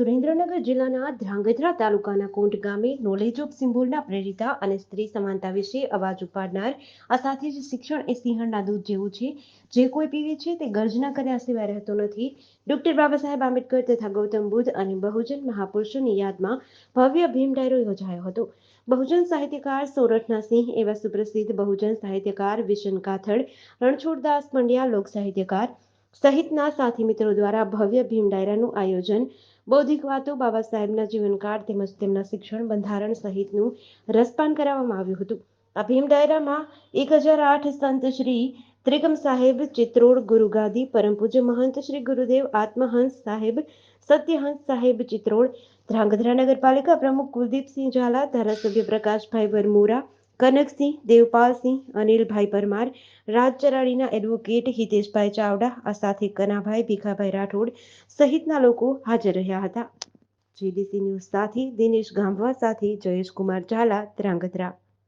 સુરેન્દ્રનગર જિલ્લાના ધ્રાંગધ્રા તાલુકાના કોંટ ગામે નોલેજ ઓફ સિમ્બોલના પ્રેરિતા અને સ્ત્રી સમાનતા વિશે અવાજ ઉપાડનાર આ સાથે જ શિક્ષણ એ સિંહણના દૂધ જેવું છે. જે કોઈ પીવે છે તે ગર્જના કર્યા સિવાય રહેતો નથી. ડોક્ટર બાબા સાહેબ આંબેડકર તથા ગૌતમ બુદ્ધ અને બહુજન મહાપુરુષોની યાદમાં ભવ્ય ભીમ ડાયરો યોજાયો હતો. બહુજન સાહિત્યકાર સોરઠના સિંહ એવા સુપ્રસિદ્ધ બહુજન સાહિત્યકાર વિશન કાથડ, રણછોડદાસ પંડ્યા લોક સાહિત્યકાર સહિતના સાથી મિત્રો દ્વારા ભવ્ય ભીમ ડાયરાનું આયોજન, બૌદ્ધિક વાતો બાબા સાહેબના જીવનકાળ તેમજ તેમના શિક્ષણ બંધારણ સહિતનું રસપાન કરાવવામાં આવ્યું હતું. આ ભીમ ડાયરામાં એક હજાર આઠ સંત શ્રી ત્રિગમ સાહેબ, ચિત્રોડ ગુરુગાદી પરમ પૂજ્ય મહંત શ્રી ગુરુદેવ, આત્મહંસ સાહેબ, સત્યહંસ સાહેબ, ચિત્રોડ, ધ્રાંગધ્રા નગરપાલિકા પ્રમુખ કુલદીપસિંહ ઝાલા, ધારાસભ્ય પ્રકાશભાઈ વરમોરા કનકસિંહ, દેવપાલસિંહ, અનિલભાઈ પરમાર રાજચરાણીના એડવોકેટ હિતેશભાઈ ચાવડા, આ સાથે કનાભાઈ, ભીખાભાઈ રાઠોડ સહિતના લોકો હાજર રહ્યા હતા. જીડીસી ન્યૂઝ સાથે દિનેશ ગામવા સાથે જયેશ કુમાર ઝાલા, ધ્રાંગધ્રા.